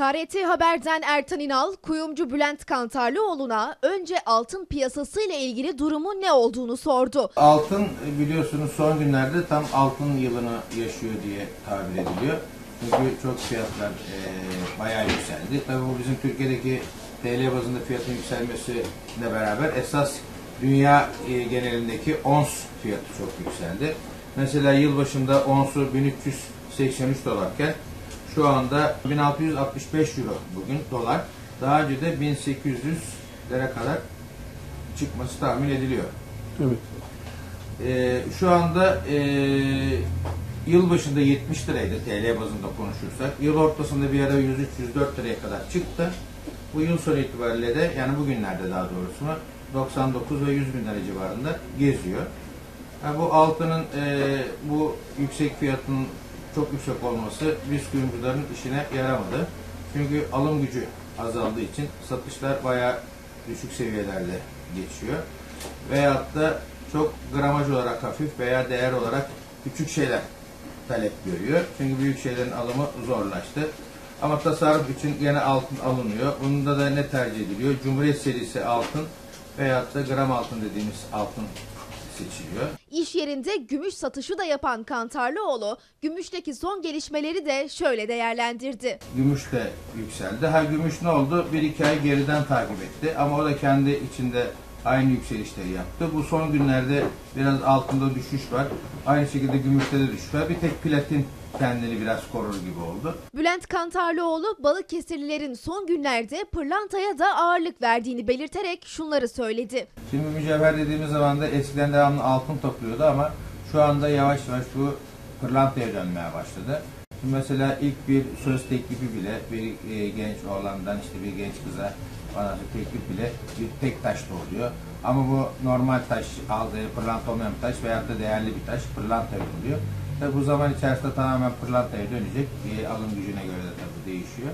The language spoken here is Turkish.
KRT Haber'den Ertan İnal, kuyumcu Bülent Kantarlıoğlu'na önce altın piyasası ile ilgili durumun ne olduğunu sordu. Altın biliyorsunuz son günlerde tam altın yılını yaşıyor diye tabir ediliyor. Çünkü çok fiyatlar e, bayağı yükseldi. Tabii bu bizim Türkiye'deki TL bazında fiyatın yükselmesiyle beraber esas dünya e, genelindeki ons fiyatı çok yükseldi. Mesela yılbaşında onsu 1383 dolarken şu anda 1665 euro bugün dolar. Daha önce de 1800'lere kadar çıkması tahmin ediliyor. Evet. Ee, şu anda e, yıl başında 70 liraydı TL bazında konuşursak. Yıl ortasında bir ara 103-104 liraya kadar çıktı. Bu yıl sonu itibariyle de yani bugünlerde daha doğrusu 99 ve 100 bin lira civarında geziyor. Yani bu altının e, bu yüksek fiyatının çok yüksek olması biz kuyumcuların işine yaramadı. Çünkü alım gücü azaldığı için satışlar bayağı düşük seviyelerde geçiyor. Veyahut da çok gramaj olarak hafif veya değer olarak küçük şeyler talep görüyor. Çünkü büyük şeylerin alımı zorlaştı. Ama tasarruf için gene altın alınıyor. Bunda da ne tercih ediliyor? Cumhuriyet serisi altın veyahut da gram altın dediğimiz altın seçiliyor. İş yerinde gümüş satışı da yapan Kantarlıoğlu, gümüşteki son gelişmeleri de şöyle değerlendirdi. Gümüş de yükseldi. Ha gümüş ne oldu? Bir iki ay geriden takip etti. Ama o da kendi içinde aynı yükselişleri yaptı. Bu son günlerde biraz altında düşüş var. Aynı şekilde gümüşte de düşüş var. Bir tek platin kendini biraz korur gibi oldu. Bülent Kantarlıoğlu, Balıkesirlilerin son günlerde pırlantaya da ağırlık verdiğini belirterek şunları söyledi. Şimdi mücevher dediğimiz zaman da eskiden devamlı altın topluyordu ama şu anda yavaş yavaş bu pırlantaya dönmeye başladı. Mesela ilk bir söz teklifi bile bir e, genç oğlandan işte bir genç kıza bana teklif bile bir tek taş oluyor. Ama bu normal taş aldığı pırlanta olmayan bir taş veyahut da değerli bir taş pırlanta oluyor. Tabi bu zaman içerisinde tamamen pırlantaya dönecek. E, alım gücüne göre de tabii değişiyor.